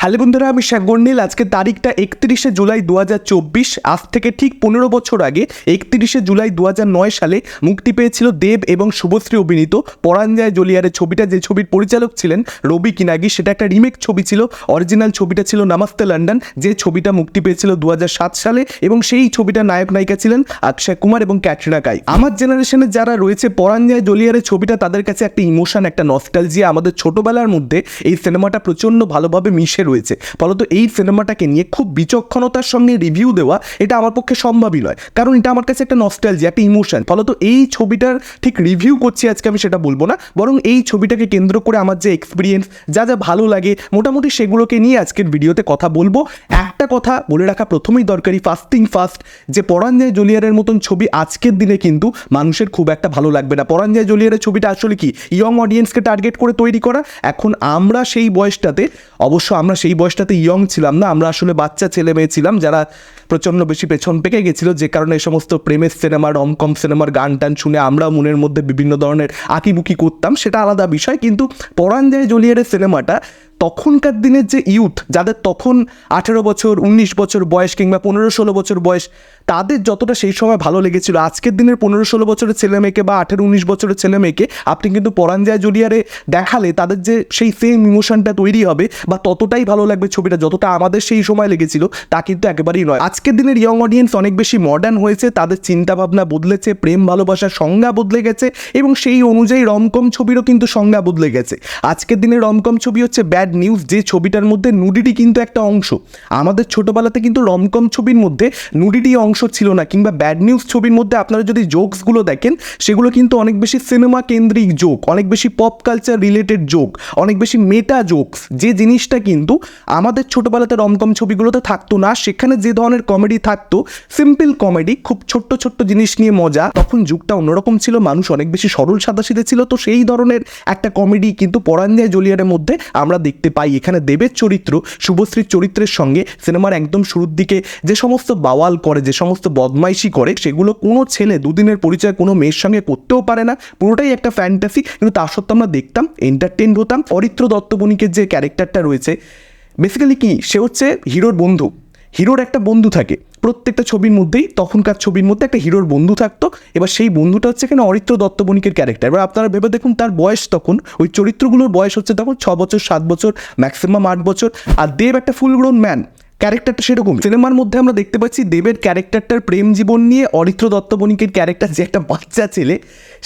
Hello বন্ধুরা, আমি নীল। আজকে তারিখটা একত্রিশে জুলাই দু হাজার চব্বিশ। আজ থেকে ঠিক পনেরো বছর আগে একত্রিশে জুলাই দু সালে মুক্তি পেয়েছিল দেব এবং শুভশ্রী অভিনীত পরাঞ্জয় জলিয়ারের ছবিটা। যে ছবির পরিচালক ছিলেন রবি কিনাগি, সেটা একটা রিমেক ছবি ছিল। অরিজিনাল ছবিটা ছিল নামাস্তে লন্ডন। যে ছবিটা মুক্তি পেয়েছিল দু হাজার সাত সালে এবং সেই ছবিটা নায়ক নায়িকা ছিলেন অক্ষয় কুমার এবং ক্যাটরিনা কাই। আমার জেনারেশনের যারা রয়েছে পরাঞ্জয় জলিয়ারের ছবিটা, তাদের কাছে একটা ইমোশন, একটা নস্টালজিয়া। আমাদের ছোটবেলার মধ্যে এই সিনেমাটা প্রচণ্ড ভালোভাবে মিশে রয়েছে। ফলত এই সিনেমাটাকে নিয়ে খুব বিচক্ষণতার সঙ্গে রিভিউ দেওয়া এটা আমার পক্ষে সম্ভবই নয়। কারণ এটা আমার কাছে একটা নস্টালজি একটা ইমোশন ফলত এই ছবিটার ঠিক রিভিউ করছি আজকে আমি সেটা বলব না। বরং এই ছবিটাকে কেন্দ্র করে আমার যে এক্সপিরিয়েন্স যা যা ভালো লাগে, মোটামুটি সেগুলোকে নিয়ে আজকের ভিডিওতে কথা বলব। একটা কথা বলে রাখা প্রথমেই দরকারি ফাস্টিং ফাস্ট যে পরাঞ্জয় জলিয়ারের মতন ছবি আজকের দিনে কিন্তু মানুষের খুব একটা ভালো লাগবে না। পরাঞ্জয় জলিয়ারের ছবিটা আসলে কি? ইয়ং অডিয়েন্সকে টার্গেট করে তৈরি করা। এখন আমরা সেই বয়সটাতে, অবশ্য আমরা সেই বয়সটাতে ইয়ং ছিলাম না। আমরা আসলে বাচ্চা ছেলে মেয়ে ছিলাম, যারা প্রচণ্ড বেশি পেছন পেকে গেছিল, যে কারণে এই সমস্ত প্রেমের সিনেমা রমকম সিনেমার গান টান শুনে আমরাও মনের মধ্যে বিভিন্ন ধরনের আঁকিবুকি করতাম, সেটা আলাদা বিষয়। কিন্তু পরাঞ্জয় জলিয়ারের সিনেমাটা তখনকার দিনের যে ইউথ যাদের তখন আঠেরো বছর, উনিশ বছর বয়স কিংবা পনেরো ষোলো বছর বয়স, তাদের যতটা সেই সময় ভালো লেগেছিল। আজকের দিনের পনেরো ষোলো বছরের ছেলে মেয়েকে বা আঠেরো, উনিশ বছরের ছেলে মেয়েকে আপনি কিন্তু পরাঞ্জয় জড়িয়ারে দেখালে তাদের যে সেই সেম ইমোশনটা তৈরি হবে বা ততটাই ভালো লাগবে ছবিটা, যতটা আমাদের সেই সময় লেগেছিল, তা কিন্তু একেবারেই নয়। আজকের দিনের ইয়ং অডিয়েন্স অনেক বেশি মডার্ন হয়েছে, তাদের চিন্তাভাবনা বদলেছে, প্রেম ভালোবাসার সংজ্ঞা বদলে গেছে এবং সেই অনুযায়ী রমকম ছবিরও কিন্তু সংজ্ঞা বদলে গেছে। আজকের দিনের রমকম ছবি হচ্ছে ব্যাড নিউজ যে ছবিটার মধ্যে নুডিটি কিন্তু একটা অংশ। আমাদের ছোটবেলাতে কিন্তু রমকম ছবির মধ্যে নুডিটি অংশ ছিল না, কিংবা ব্যাড নিউজ ছবির মধ্যে আপনারা যদি জোকসগুলো দেখেন, সেগুলো কিন্তু অনেক বেশি সিনেমা কেন্দ্রিক জোক অনেক বেশি পপ কালচার রিলেটেড জোক অনেক বেশি মেটা জোকস যে জিনিসটা কিন্তু আমাদের ছোটোবেলাতে রমকম ছবিগুলোতে থাকতো না, সেখানে যে ধরনের কমেডি থাকতো সিম্পল কমেডি খুব ছোট্ট ছোট্ট জিনিস নিয়ে মজা। তখন যুগটা অন্যরকম ছিল, মানুষ অনেক বেশি সরল সাদাসিধে ছিল, তো সেই ধরনের একটা কমেডি কিন্তু পরাঞ্জয় জলিয়ারের মধ্যে আমরা দেখতে পাই। এখানে দেবের চরিত্র, শুভশ্রীর চরিত্রের সঙ্গে সিনেমার একদম শুরুর দিকে যে সমস্ত বাওয়াল করে, যে সমস্ত বদমাইশি করে, সেগুলো কোনো ছেলে দুদিনের পরিচয় কোনো মেয়ের সঙ্গে করতেও পারে না। পুরোটাই একটা ফ্যান্টাসি কিন্তু তার সত্ত্বেও আমরা দেখতাম এন্টারটেন হতাম। অরিত্র দত্তবণিকের যে ক্যারেক্টারটা রয়েছে বেসিক্যালি কি? সে হচ্ছে হিরোর বন্ধু। হিরোর একটা বন্ধু থাকে। প্রত্যেকটা ছবির মধ্যেই, তখনকার ছবির মধ্যে একটা হিরোর বন্ধু থাকতো। এবার সেই বন্ধুটা হচ্ছে এখানে অরিত্র দত্তবণিকের ক্যারেক্টার এবার আপনারা ভেবে দেখুন, তার বয়স তখন, ওই চরিত্রগুলোর বয়স হচ্ছে তখন ছ বছর, সাত বছর ম্যাক্সিমাম আট বছর। আর দেব একটা ফুল গ্রোন ম্যান ক্যারেক্টারটা সেরকম সিনেমার মধ্যে আমরা দেখতে পাচ্ছি দেবের ক্যারেক্টারটার প্রেম জীবন নিয়ে অরিত্র দত্ত বণিকের ক্যারেক্টার যে একটা বাচ্চা ছেলে,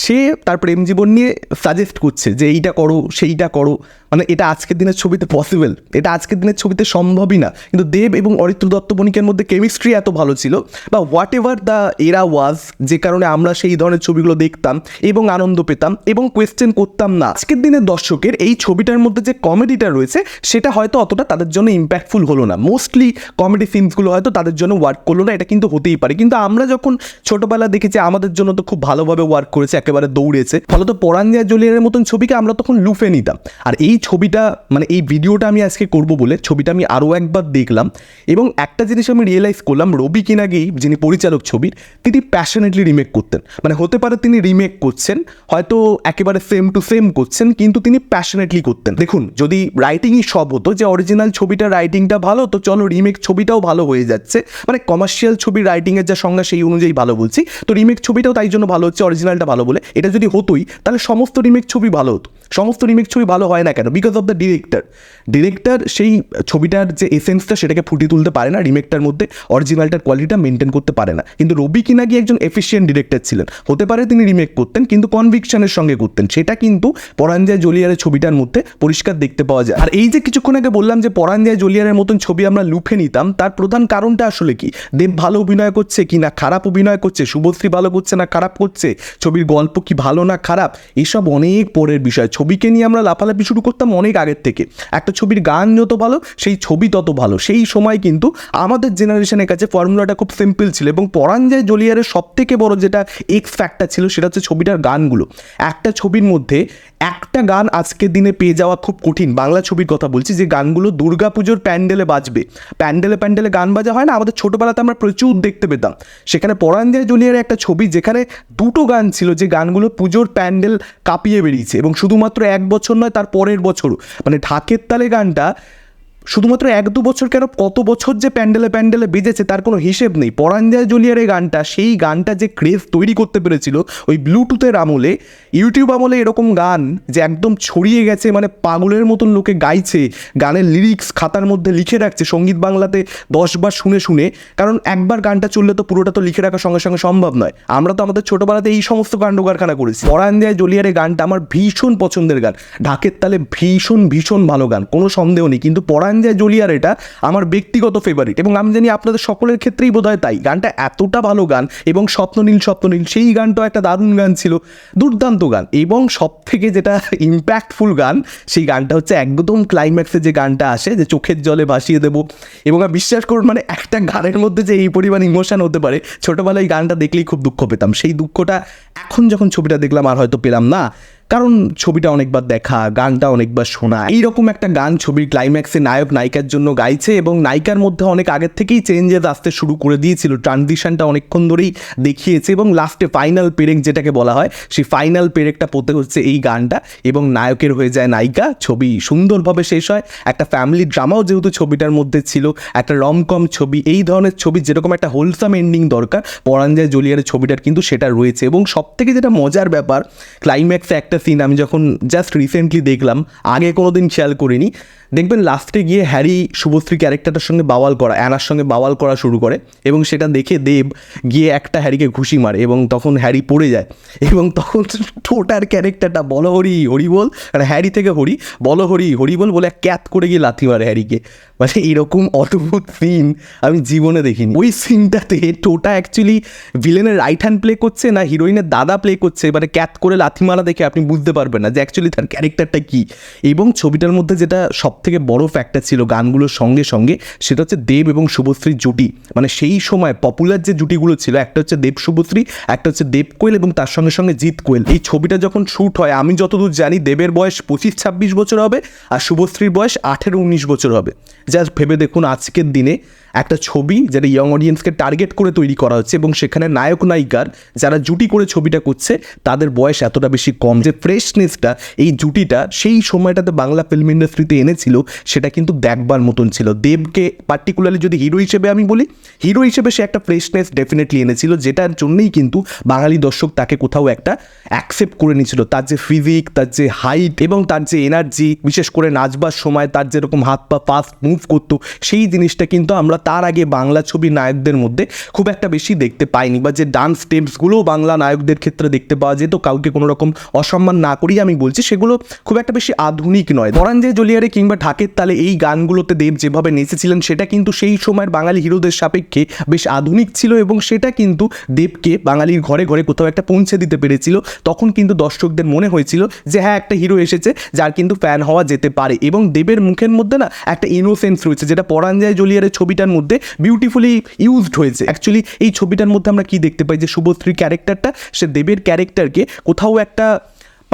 সে তার প্রেম জীবন নিয়ে সাজেস্ট করছে যে এইটা করো, সেইটা করো। মানে এটা আজকের দিনের ছবিতে পসিবল এটা আজকের দিনের ছবিতে সম্ভবই না। কিন্তু দেব এবং অরিত্র দত্ত বণিকের মধ্যে কেমিস্ট্রি এত ভালো ছিল বা হোয়াট এভার দ্য এরা ওয়াজ যে কারণে আমরা সেই ধরনের ছবিগুলো দেখতাম এবং আনন্দ পেতাম এবং কোয়েশ্চেন করতাম না। আজকের দিনের দর্শকের এই ছবিটার মধ্যে যে কমেডিটা রয়েছে, সেটা হয়তো অতটা তাদের জন্য ইম্প্যাক্টফুল হলো না। মোস্টলি কমেডি সিনসগুলো হয়তো তাদের জন্য ওয়ার্ক করল না, এটা কিন্তু হতেই পারে। কিন্তু আমরা যখন ছোটবেলা দেখেছি, আমাদের জন্য তো খুব ভালোভাবে ওয়ার্ক করেছে, একেবারে দৌড়েছে। ফলত পরাঞ্জয়া জলিয়ারের মতন ছবিকে আমরা তখন লুফে নিতাম। আর এই ছবিটা মানে এই ভিডিওটা আমি আজকে করব বলে ছবিটা আমি আরও একবার দেখলাম। এবং একটা জিনিস আমি রিয়েলাইজ করলাম, রবি কিনাগেই, যিনি পরিচালক ছবির, তিনি প্যাশনেটলি রিমেক করতেন। মানে হতে পারে তিনি রিমেক করছেন, হয়তো একেবারে সেম টু সেম করছেন, কিন্তু তিনি প্যাশনেটলি করতেন। দেখুন, যদি রাইটিংই সব হতো, যে অরিজিনাল ছবিটার রাইটিংটা ভালো তো চলো রিমেক ছবিটাও ভালো হয়ে যাচ্ছে। মানে কমার্শিয়াল ছবির রাইটিংয়ের যা সংজ্ঞা সেই অনুযায়ী ভালো বলছি। তো রিমেক ছবিটাও তাই জন্য ভালো হচ্ছে অরিজিনালটা ভালো বলে। এটা যদি হতোই, তাহলে সমস্ত রিমেক ছবি ভালো হতো। সমস্ত রিমেক ছবি ভালো হয় না কেন? Because of the director director সেই ছবিটার যে এসেন্সটা সেটাকে ফুটিয়ে তুলতে পারে না রিমেকটার মধ্যে অরিজিনালটার কোয়ালিটিটা মেনটেন করতে পারে না। কিন্তু রবি কিনাগি একজন এফিসিয়েন্ট ডিরেক্টর ছিলেন। হতে পারে তিনি রিমেক করতেন, কিন্তু কনভিকশনের সঙ্গে করতেন। সেটা কিন্তু পরাঞ্জয় জলিয়ারের ছবিটার মধ্যে পরিষ্কার দেখতে পাওয়া যায়। আর এই যে কিছুক্ষণ আগে বললাম যে পরাঞ্জয় জলিয়ারের মতন ছবি আমরা লুফে নিতাম, তার প্রধান কারণটা আসলে কি? দেব ভালো অভিনয় করছে কি না, খারাপ অভিনয় করছে, শুভশ্রী ভালো করছে না, খারাপ করছে, ছবির গল্প কি ভালো না খারাপ, এসব অনেক পরের বিষয়। ছবিকে নিয়ে আমরা লাফালাফি শুরু করতাম অনেক আগের থেকে। একটা ছবির গান যত ভালো, সেই ছবি তত ভালো। সেই সময় কিন্তু আমাদের জেনারেশনের কাছে ফর্মুলাটা খুব সিম্পল ছিল এবং পরাঞ্জয় জলিয়ারের সব থেকে বড় যেটা এক্স ফ্যাক্টর ছিল সেটা হচ্ছে ছবিটার গানগুলো। একটা ছবির মধ্যে একটা গান আজকের দিনে পেয়ে যাওয়া খুব কঠিন। বাংলা ছবির কথা বলছি যে গানগুলো দুর্গাপুজোর প্যান্ডেলে বাজবে। প্যান্ডেলে প্যান্ডেলে গান বাজা হয় না, আমাদের ছোটোবেলাতে আমরা প্রচুর দেখতে পেতাম। সেখানে পরাঞ্জয় জুলিয়ারের একটা ছবি যেখানে দুটো গান ছিল যে গানগুলো পুজোর প্যান্ডেল কাঁপিয়ে বেরিয়েছে এবং শুধুমাত্র এক বছর নয় তার পরের বছরও। মানে ঢাকের তালে গানটা শুধুমাত্র এক দু বছর কেন? কত বছর যে প্যান্ডেলে প্যান্ডেলে বেজেছে তার কোনো হিসেব নেই। পরাঞ্জয় জুলিয়ার এই গানটা, সেই গানটা যে ক্রেজ তৈরি করতে পেরেছিল, ওই ব্লুটুথের আমলে, ইউটিউব আমলে এরকম গান যে একদম ছড়িয়ে গেছে মানে পাগলের মতন লোকে গাইছে, গানের লিরিক্স খাতার মধ্যে লিখে রাখছে, সংগীত বাংলাতে দশবার শুনে শুনে, কারণ একবার গানটা চললে তো পুরোটা তো লিখে রাখার সঙ্গে সঙ্গে সম্ভব নয়। আমরা তো আমাদের ছোটোবেলাতে এই সমস্ত কাণ্ড কারখানা করেছি। পরাঞ্জয় জলিয়ার এই গানটা আমার ভীষণ পছন্দের গান। ঢাকের তালে ভীষণ ভীষণ ভালো গান, কোনো সন্দেহ নেই। কিন্তু পরাঞ্জয় জলিয়ার এটা আমার ব্যক্তিগত ফেভারিট এবং আমি জানি আপনাদের সকলের ক্ষেত্রেই বোধ হয় তাই। গানটা এতটা ভালো গান এবং স্বপ্ননীল স্বপ্ননীল, সেই গানটাও একটা দারুণ গান ছিল, দুর্দান্ত গান। এবং সব থেকে যেটা ইম্প্যাক্টফুল গান, সেই গানটা হচ্ছে একদম ক্লাইম্যাক্সে যে গানটা আসে, যে চোখের জলে ভাসিয়ে দেবো। এবং আমি বিশ্বাস করুন মানে একটা গানের মধ্যে যে এই পরিমাণ ইমোশন হতে পারে, ছোটোবেলায় গানটা দেখলেই খুব দুঃখ পেতাম। সেই দুঃখটা এখন যখন ছবিটা দেখলাম, আর হয়তো পেলাম না কারণ ছবিটা অনেকবার দেখা, গানটা অনেকবার শোনা। এইরকম একটা গান ছবির ক্লাইম্যাক্সে নায়ক নায়িকার জন্য গাইছে এবং নায়িকার মধ্যে অনেক আগের থেকেই চেঞ্জেস আসতে শুরু করে দিয়েছিল। ট্রানজিশনটা অনেকক্ষণ ধরেই দেখিয়েছে এবং লাস্টে ফাইনাল পেরেক যেটাকে বলা হয়, সেই ফাইনাল পেরেকটা পড়তে হচ্ছে এই গানটা এবং নায়কের হয়ে যায় নায়িকা। ছবি সুন্দরভাবে শেষ হয়। একটা ফ্যামিলি ড্রামাও যেহেতু ছবিটার মধ্যে ছিল, একটা রমকম ছবি, এই ধরনের ছবি যেরকম একটা হোলসাম এন্ডিং দরকার পরাঞ্জয় জলিয়ারের ছবিটার কিন্তু সেটা রয়েছে এবং সব থেকে যেটা মজার ব্যাপার ক্লাইম্যাক্সে একটা সিন আমি যখন জাস্ট রিসেন্টলি দেখলাম, আগে কোনো দিন খেয়াল করিনি, দেখবেন লাস্টে গিয়ে হ্যারি শুভশ্রী ক্যারেক্টারটার সঙ্গে বাওয়াল করা, অ্যানার সঙ্গে বাওয়াল করা শুরু করে এবং সেটা দেখে দেব গিয়ে একটা হ্যারিকে ঘুষি মারে এবং তখন হ্যারি পড়ে যায় এবং তখন টোটার ক্যারেক্টারটা বলো হরি হরি বল, আর হ্যারি থেকে হরি, বলো হরি হরি বল বলে ক্যাত করে গিয়ে লাথি মারে হ্যারিকে। মানে এরকম অদ্ভুত সিন আমি জীবনে দেখিনি। ওই সিনটাতে টোটা অ্যাকচুয়ালি ভিলেনের রাইট হ্যান্ড প্লে করছে না হিরোইনের দাদা প্লে করছে মানে ক্যাত করে লাথি মারা দেখে আপনি বুঝতে পারবেন না যে অ্যাকচুয়ালি তার ক্যারেক্টারটা কী। এবং ছবিটার মধ্যে যেটা সব থেকে বড় ফ্যাক্টর ছিল গানগুলোর সঙ্গে সঙ্গে, সেটা হচ্ছে দেব এবং শুভশ্রীর জুটি। মানে সেই সময় পপুলার যে জুটিগুলো ছিল, একটা হচ্ছে দেব শুভশ্রী, একটা হচ্ছে দেব কোয়েল এবং তার সঙ্গে সঙ্গে জিৎ কোয়েল। এই ছবিটা যখন শ্যুট হয়, আমি যতদূর জানি দেবের বয়স পঁচিশ ছাব্বিশ বছর হবে আর শুভশ্রীর বয়স আঠেরো উনিশ বছর হবে। জাস্ট ভেবে দেখুন আজকের দিনে একটা ছবি যেটা ইয়ং অডিয়েন্সকে টার্গেট করে তৈরি করা হচ্ছে এবং সেখানে নায়ক, নায়িকার যারা জুটি করে ছবিটা করছে, তাদের বয়স এতটা বেশি কম যে ফ্রেশনেসটা এই জুটিটা সেই সময়টাতে বাংলা ফিল্ম ইন্ডাস্ট্রিতে এনেছিল, সেটা কিন্তু দেখবার মতন ছিল। দেবকে পার্টিকুলারলি যদি হিরো হিসেবে আমি বলি হিরো হিসেবে সে একটা ফ্রেশনেস ডেফিনেটলি এনেছিল, যেটার জন্যই কিন্তু বাঙালি দর্শক তাকে কোথাও একটা অ্যাকসেপ্ট করে নিয়েছিল। তার যে ফিজিক তার যে হাইট এবং তার যে এনার্জি বিশেষ করে নাচবার সময় তার যেরকম হাত পা ফাস্ট মুভ করতো, সেই জিনিসটা কিন্তু আমরা তার আগে বাংলা ছবি নায়কদের মধ্যে খুব একটা বেশি দেখতে পাইনি বা যে ডান্স স্টেপসগুলোও বাংলা নায়কদের ক্ষেত্রে দেখতে পাওয়া যেত, কাউকে কোনো রকম অসম্মান না করেই আমি বলছি, সেগুলো খুব একটা বেশি আধুনিক নয়। ধরাঞ্জয় জলিয়ারে কিংবা ঢাকের তালে এই গানগুলোতে দেব যেভাবে নেচেছিলেন, সেটা কিন্তু সেই সময়ের বাঙালি হিরোদের সাপেক্ষে বেশ আধুনিক ছিল এবং সেটা কিন্তু দেবকে বাঙালির ঘরে ঘরে কোথাও একটা পৌঁছে দিতে পেরেছিল। তখন কিন্তু দর্শকদের মনে হয়েছিল যে হ্যাঁ একটা হিরো এসেছে যার কিন্তু ফ্যান হওয়া যেতে পারে এবং দেবের মুখের মধ্যে না একটা ইনোসেন্স রয়েছে, যেটা পরাঞ্জয় জলিয়ারের ছবিটার মধ্যে বিউটিফুলি ইউজড হয়েছে। অ্যাকচুয়ালি এই ছবিটার মধ্যে আমরা কি দেখতে পাই যে শুভশ্রী ক্যারেক্টারটা সে দেবের ক্যারেক্টারকে কোথাও একটা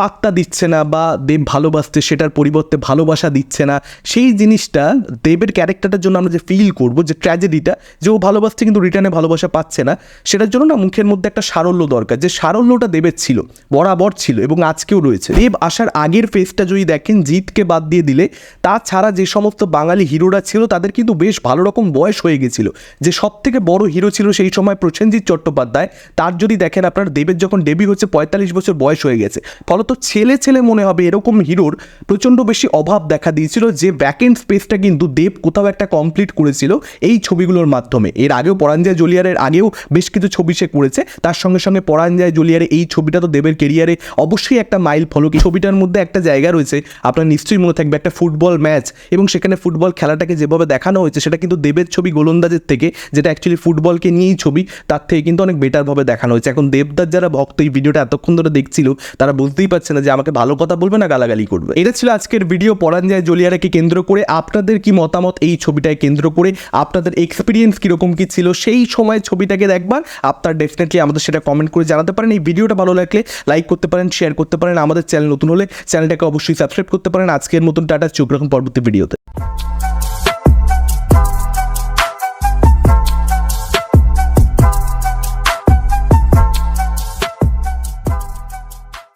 পাত্তা দিচ্ছে না বা দেব ভালোবাসছে, সেটার পরিবর্তে ভালোবাসা দিচ্ছে না, সেই জিনিসটা দেবের ক্যারেক্টারটার জন্য আমরা যে ফিল করব, যে ট্র্যাজেডিটা যে ও ভালোবাসছে কিন্তু রিটার্নে ভালোবাসা পাচ্ছে না, সেটার জন্য না মুখের মধ্যে একটা সারল্য দরকার, যে সারল্যটা দেবের ছিল, বরাবর ছিল এবং আজকেও রয়েছে। দেব আসার আগের ফেসটা যদি দেখেন, জিতকে বাদ দিয়ে দিলে, তাছাড়া যে সমস্ত বাঙালি হিরোরা ছিল, তাদের কিন্তু বেশ ভালো রকম বয়স হয়ে গেছিল। যে সব থেকে বড় হিরো ছিল সেই সময় প্রসেনজিৎ চট্টোপাধ্যায়, তার যদি দেখেন আপনার দেবের যখন ডেবি হচ্ছে, পঁয়তাল্লিশ বছর বয়স হয়ে গেছে, ফলত ছেলে ছেলে মনে হবে এরকম হিরোর প্রচণ্ড বেশি অভাব দেখা দিয়েছিল যে ব্যাকেন্ড স্পেসটা কিন্তু দেব কোথাও একটা কমপ্লিট করেছিল এই ছবিগুলোর মাধ্যমে। এর আগেও পরাঞ্জয় জলিয়ারের আগেও বেশ কিছু ছবি সে করেছে। তার সঙ্গে সঙ্গে পরাঞ্জয় জলিয়ারে এই ছবিটা তো দেবের কেরিয়ারে অবশ্যই একটা মাইল ফলক ছবিটার মধ্যে একটা জায়গা রয়েছে, আপনার নিশ্চয়ই মনে থাকবে একটা ফুটবল ম্যাচ এবং সেখানে ফুটবল খেলাটাকে যেভাবে দেখানো হয়েছে সেটা কিন্তু দেবের ছবি গোলন্দাজের থেকে, যেটা অ্যাকচুয়ালি ফুটবলকে নিয়েই ছবি, তার থেকে কিন্তু অনেক বেটারভাবে দেখানো হয়েছে। এখন দেবদার যারা ভক্ত এই ভিডিওটা এতক্ষণ ধরে দেখছিল, তারা বুঝতেই পারছে না যে আমাকে ভালো কথা বলবে না গালাগালি করবে। এটা ছিল আজকের ভিডিও পরাঞ্জয় জলিয়ারাকে কেন্দ্র করে আপনাদের কি মতামত এই ছবিটাকে কেন্দ্র করে? আপনাদের এক্সপিরিয়েন্স কীরকম কি ছিল? সেই সময় ছবিটাকে দেখবার। আপনার ডেফিনেটলি আমাদের সেটা কমেন্ট করে জানাতে পারেন। এই ভিডিওটা ভালো লাগলে লাইক করতে পারেন শেয়ার করতে পারেন। আমাদের চ্যানেল নতুন হলে চ্যানেলটাকে অবশ্যই সাবস্ক্রাইব করতে পারেন। আজকের মতন টাটা। চোখ রাখুন পরবর্তী ভিডিওতে